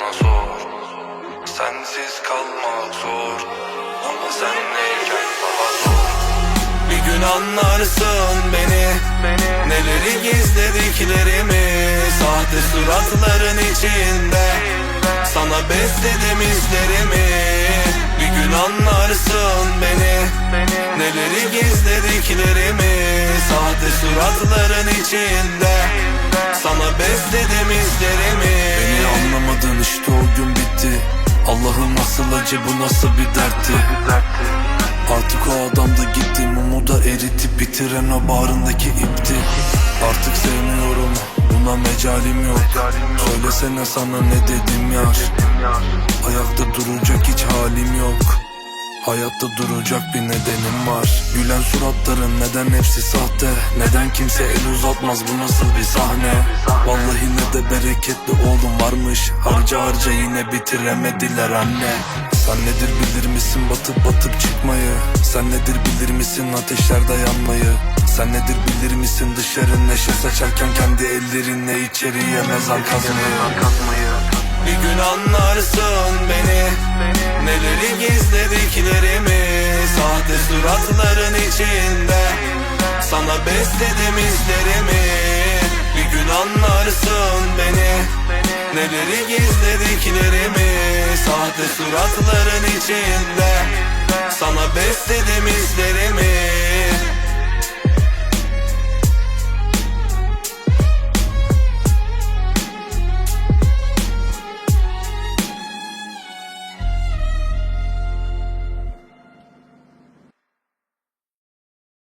bana sor Sensiz kalmak zor. Ama senleyken daha zor. Bir gün anlarsın beni. Neleri gizlediklerimi. Sahte suratların içinde. Sana besledim izlerimi. Bir gün anlarsın beni. Neleri gizlediklerimi. Sahte suratların içinde. Sana besledim izlerimi. Beni işte o gün bitti. Allah'ım nasıl acı bu nasıl bir dertti? Artık o adam da gitti Mumu da eritip bitiren o bağrındaki ipti. Artık sevmiyorum buna mecalim yok. Söylesene sana ne dedim yar? Ayakta duracak hiç halim yok Hayatta duracak bir nedenim var. Gülen suratların neden hepsi sahte? Neden kimse el uzatmaz? Bu nasıl bir sahne? Vallahi ne de bereketli oğlum varmış. Harca harca yine bitiremediler anne. Sen nedir bilir misin batıp batıp çıkmayı? Sen nedir bilir misin ateşlerde yanmayı Sen nedir bilir misin dışarı neşe saçarken Kendi ellerinle içeriye mezar kazmayı bir gün anlarsın beni. Neleri gizlediklerimi Sahte suratların içinde. Sana besledim izlerimi. Bir gün anlarsın beni. Neleri gizlediklerimi Sahte suratların içinde. Sana besledim izlerimi